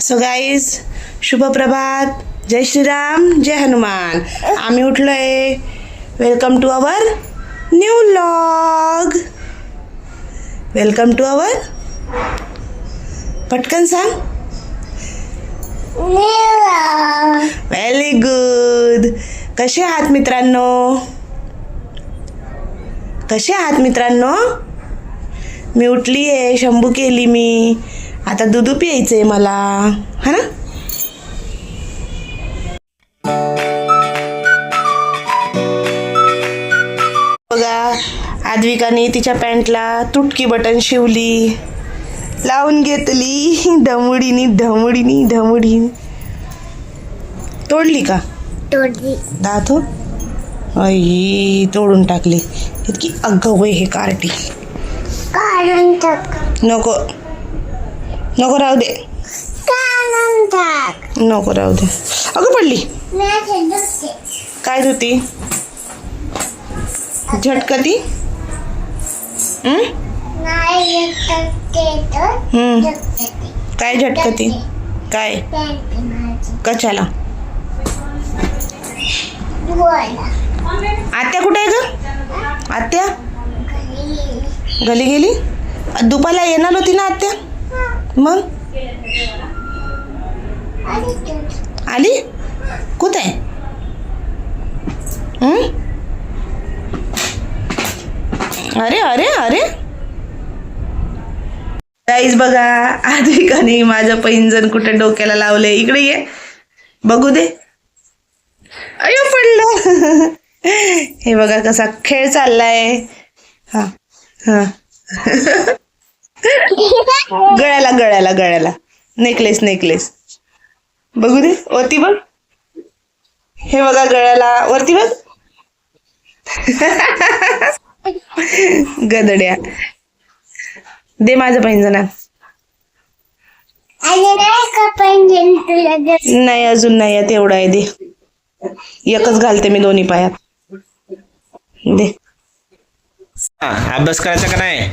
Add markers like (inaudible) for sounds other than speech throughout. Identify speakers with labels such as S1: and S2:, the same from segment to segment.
S1: So guys शुभप्रभात जय श्रीराम जय हनुमान आम्ही उठलो आहे welcome to our new log welcome to our पटकन सांग. व्हेरी गुड कसे आहात मित्रांनो? कसे आहात मित्रांनो? मी उठली आहे शंभू केली मी. आता दूध प्यायचं आहे मला. हा ना? बघा आद्विकाने तिच्या पॅन्टला तुटकी बटन शिवली. लावून घेतली. ढमुडीनी ढमुडीनी ढमुडीनी. तोडली का?
S2: तोडली.
S1: दात हो. आई तोडून टाकली. इतकी अगं हे कार्टी. नको. नको राहू दे. नको राहू दे. अगं पडली. काय धुती? झटकती. काय झटकती? काय? कशाला? आत्या कुठे आहे ग? आत्या?
S2: घरी
S1: गेली? दुपारला येणार होती ना आत्या? मग? आली? कुठे? आहे अरे अरे अरे. गाईज बघा आद्विकाने माझं पैंजण कुठे डोक्याला लावले इकडे ये. बघू दे. अयो पडलं. हे बघा कसा खेळ चाललाय. हा हा. (laughs) गळ्याला गळ्याला गळ्याला. नेकलेस नेकलेस बघू दे. वरती बघ. हे बघा गळ्याला. वरती बघ. गदड्या. दे माझं पैंजणा.
S2: नाही
S1: अजून नाही आहे. तेवढं आहे. दे. एकच घालते मी दोन्ही पायात. दे.
S3: हा, अभ्यास करायचा का नाही?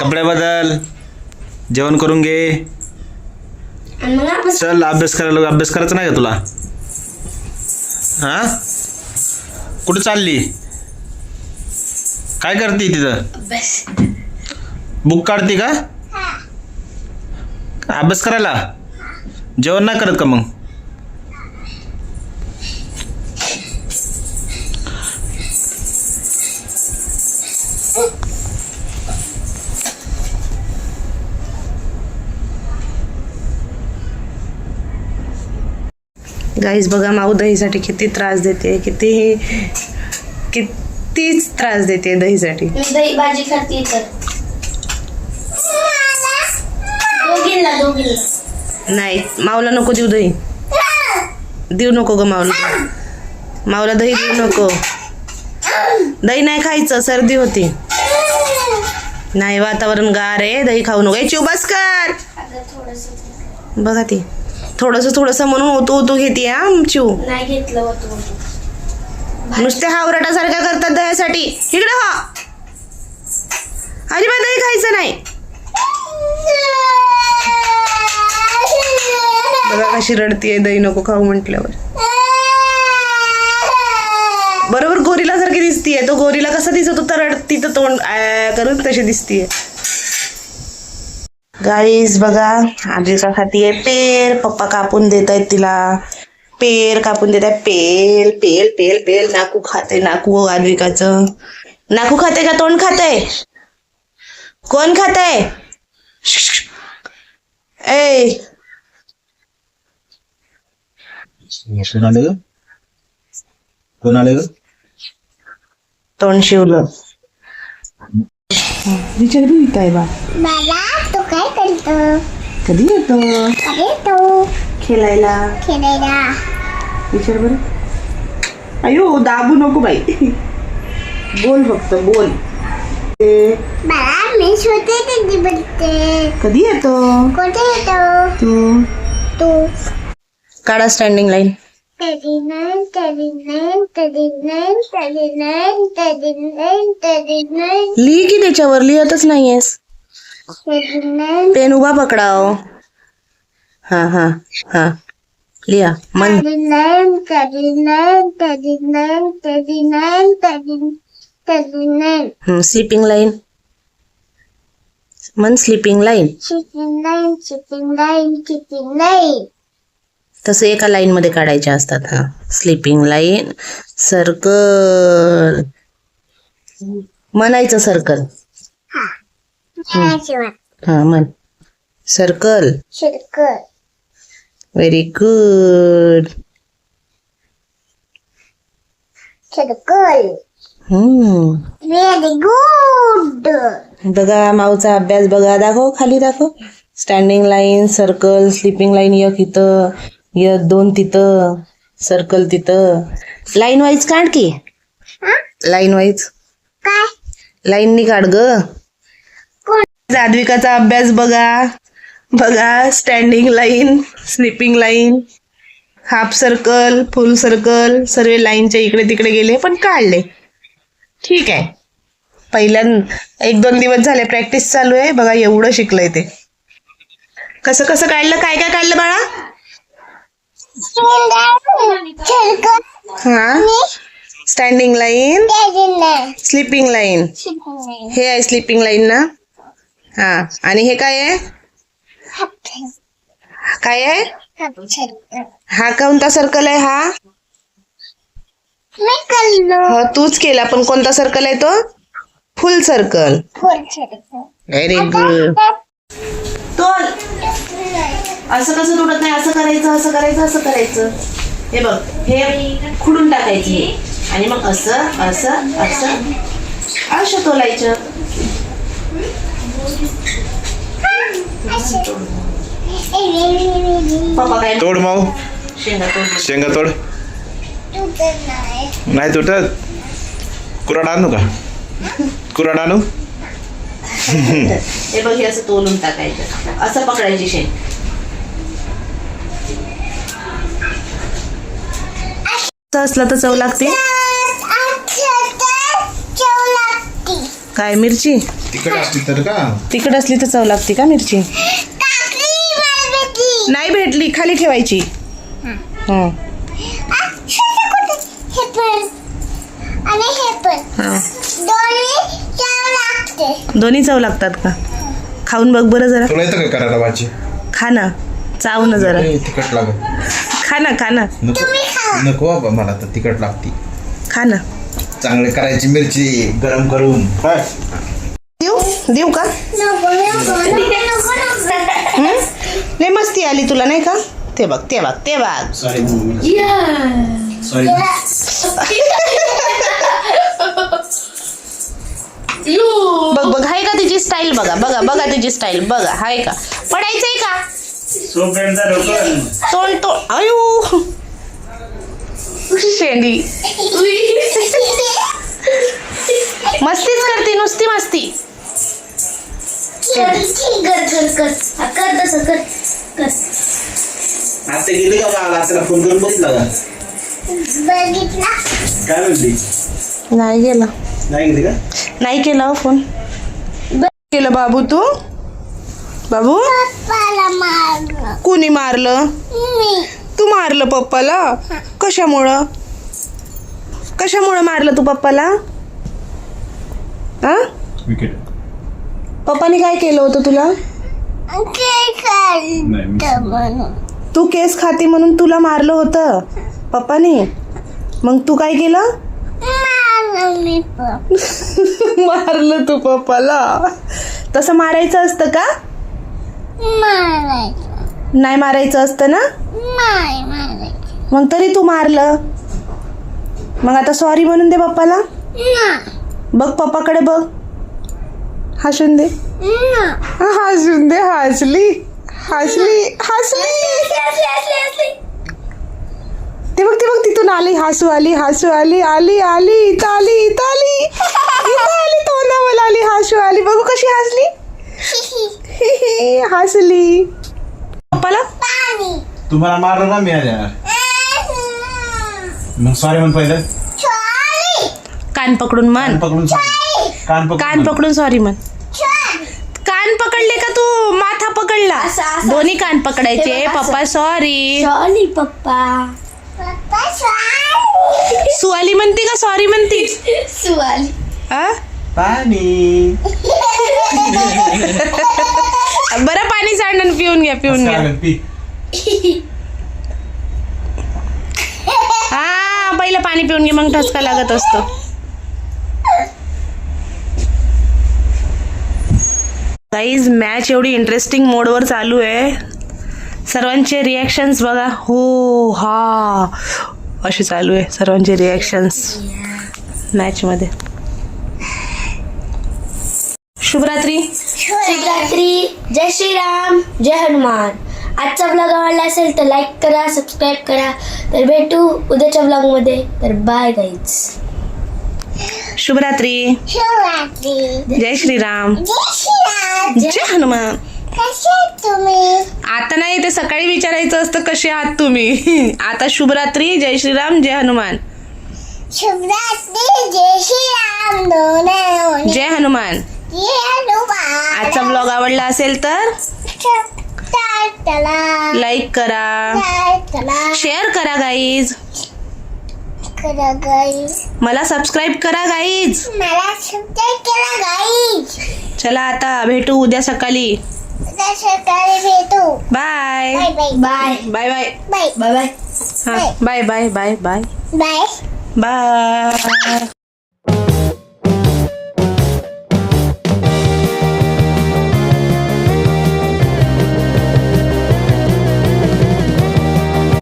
S3: कपडे बदल. जेवण करून घे.
S2: आणि मग आपण
S3: चल अभ्यास करायला अभ्यास करायचा नाही का तुला? हा? कुठे चालली? काय करते तिथं? बुक काढते का? अभ्यास करायला? जेवण नाही करत का मग?
S1: गाईज बघा माऊ दहीसाठी किती त्रास देते किती कितीच त्रास देते दहीसाठी.
S4: मी दही भाजी खाते तर दोघींना दोघींना.
S1: नाही माऊला नको देऊ दही. देऊ नको ग माऊला. माऊला दही देऊ नको. दही नाही खायचं सर्दी होती. नाही वातावरण गार आहे दही खाऊ नको. ए चिव बस कर.
S4: अगं थोडस
S1: बघा ती. थोडस थोडस म्हणून ओतू ओतू घेते हा चिव
S4: नाही घेतलं होतं
S1: नुसते हावरटासारख्या करतात दह्यासाठी. इकडे हो. अजिबात दही खायचं नाही. बघा कशी रडतीये दही नको खाऊ म्हटल्यावर. बरोबर गोरीला सारखी दिसतीये. तो गोरीला कसा दिसत होता रडती तर तोंड करून तशी दिसतीये. गाईस बघा आजीचा खातीये पेर पप्पा कापून देत आहेत तिला. पेर कापून देत आहे पेल पेल पेल पेल. नाकू खाते नाकू आद्विकाचं नाकू खाते का? तोंड खाते कोण खाते ए
S3: कोण आले
S1: तोंड शिवलं. विचार बी काय बा?
S2: बाबा तू काय करतो?
S1: कधी येतो?
S2: अरे तो
S1: खेळायला.
S2: खेळायला.
S1: विचार बरं. अयो दाबू नको बाई. बोल फक्त बोल.
S2: बाबा मी छोटे कधी बनते
S1: कधी येतो?
S2: कुठे येतो?
S1: तू?
S2: तू.
S1: काढा स्टँडिंग लाईन लिह की त्याच्यावर लिहतच नाहीयेस. पेन उभा पकडाव. हा हा हा.
S2: लिया monthly nine cabbage sleeping package
S1: nine paging nine paging line
S2: month line shipping line shipping line
S1: तसं एका लाईन मध्ये काढायचे असतात हा. स्लीपिंग लाईन सर्कल म्हणायचं सर्कल. हा. म्हण. Circle
S2: Circle.
S1: Very good. Hmm.
S2: Very good.
S1: बघा माऊचा अभ्यास बघा. दाखव खाली दाखव. Standing line circle sleeping line एक इथं. एक दोन तिथं सर्कल तिथं. लाईन वाईज काढ की. लाईन वाईज
S2: काय?
S1: लाईननी काढ ग? जादविकाचा अभ्यास बघा. बघा standing line sleeping line half circle full circle सर्व लाईनच्या इकडे तिकडे गेले पण काढले. ठीक आहे. पहिल्या एक दोन दिवस झाले प्रॅक्टिस चालू आहे. बघा एवढं शिकलंय ते. कसं कसं काढलं? काय काय काढलं बाळा. हा? Standing
S2: Ferdinand.
S1: Sleeping line
S2: Chipping
S1: हे आहे स्लीपिंग लाईन ना? हा आणि हे काय आहे काय आहे हा कोणता सर्कल आहे हा. हो तूच केला पण कोणता सर्कल आहे तो? फुल सर्कल. व्हेरी गुड असं कसं तोडत नाही असं करायचं असं करायचं असं करायचं. हे बघ हे खुडून टाकायचं हे. आणि मग असं असं असं. असं तोलायचं. पप्पा काय
S3: तोड माऊ.
S1: शेंगा तोड
S3: शेंगा तोड. नाही तुटत. कुराड आणू का? कुराड आणू?
S1: हे बघ हे असं तोलून टाकायचं. असं पकडायची शेंग. असलं तर चव लागते? काय मिरची?
S3: तिकट असली तर का?
S1: तिखट असली तर चव लागते का मिरची? नाही भेटली खाली ठेवायची. हं,
S2: हे. हे.
S1: हं.
S2: दोन्ही चव लागते
S1: दोन्ही चव लागतात का? खाऊन बघ बरं जरा.
S3: तुला येतं का करायला भाजी?
S1: खा ना. चाव ना जरा.
S3: तिखट लागत
S1: खा ना खा ना.
S3: नको नको बाबा मला तर तिखट लागती.
S1: खा ना.
S3: चांगले करायची मिरची गरम करून. काय?
S1: देऊ? देऊ का? हं? लय मस्ती आली तुला नाही का? ते बघ ते बघ ते बघ.
S3: सॉरी सॉरी
S1: बघ बघ हाय का तिची स्टाईल बघा बघा बघा तिची स्टाईल बघा हाय का? पडायचंय का? तोंड तोंड अयो शेंडी. मस्तीच करते नुसती मस्ती.
S3: आता गेली का बाळा आता फोन करून बघितला का?
S2: बघितला.
S3: काय म्हणली
S1: नाही गेला.
S3: नाही गेली का?
S1: नाही केला फोन. केलं बाबू तू. बाबू?
S2: पप्पाला मारलं.
S1: कुणी मारलं?
S2: मी.
S1: तू मारलं पप्पाला? कशामुळं? कशामुळं मारलं तू पप्पाला? हा
S3: विकेट
S1: पप्पाने काय केलं होतं तुला?
S2: ते
S1: केस खाती म्हणून तुला मारलं होतं? पप्पाने? मग तू काय केलं?
S2: मारलं मी पण. (laughs)
S1: मारलं तू पप्पाला. तसं मारायचं असतं का?
S2: मारायचं.
S1: नाही मारायचं असतं ना?
S2: नाही मारायचं.
S1: मग तरी तू मारलं. मग आता सॉरी म्हणून दे पप्पाला. बघ पप्पाकडे बघ. हसून दे. हसून दे हसली हसली हसली. ते बघ ते बघ तिथून आली. हसू आली हसू आली आली आली इथं आली इथं आली. इथं आली तोंडावर आली हसू आली. बघू कशी हसली. हसली. पप्पाला?
S2: पाणी.
S3: तुम्हाला मारलं ना मी आल्या मग सॉरी म्हण पहिलं.
S1: कान पकडून
S3: कान
S1: मन
S3: पकडून. कान पकडून
S1: कान
S3: म्हण.
S1: पकडून सॉरी म्हण. कान पकडले का तू? माथा पकडला. दोन्ही कान पकडायचे. पप्पा सॉरी
S4: सॉरी पप्पा.
S1: सुवाली म्हणती का? सॉरी म्हणती.
S4: सुवाली
S1: हा?
S3: पाणी. (laughs)
S1: बरं पाणी सांडून पिऊन घ्या पिऊन घ्या. हा पहिलं पाणी पिऊन घे मग ठसका लागत असतो. गाईज मॅच एवढी इंटरेस्टिंग मोडवर चालू आहे. सर्वांचे रिॲक्शन्स बघा. हो हा. असे चालू आहे सर्वांचे रिॲक्शन्स मॅचमध्ये शुभरात्री.
S4: शिवरात्री जय श्रीराम जय हनुमान. आजचा ब्लॉग आवडला असेल तर लाईक करा सबस्क्राईब करा. तर भेटू उद्याच्या ब्लॉगमध्ये. तर बाय गाईज
S1: शुभरात्री.
S2: शिवरात्री
S1: जय श्रीराम.
S2: जय श्रीराम.
S1: जय हनुमान.
S2: कसे आहेत तुम्ही?
S1: आता नाही ते सकाळी विचारायचं असतं कसे आहात तुम्ही? (laughs) आता शुभरात्री जय श्रीराम जय हनुमान.
S2: शिवरात्री जय श्रीराम दोन
S1: जय हनुमान
S2: जय हनुमान.
S1: आजचा ब्लॉग आवडला असेल तर? लाईक करा.
S2: चला
S1: शेअर करा गाईज
S2: करा
S1: मला सबस्क्राईब करा गाईज
S2: मला
S1: चला आता भेटू उद्या सकाळी.
S2: उद्या सकाळी भेटू.
S1: Bye
S2: bye bye
S4: bye
S1: bye bye
S2: bye
S4: bye bye
S1: हा bye bye bye bye
S2: bye
S1: bye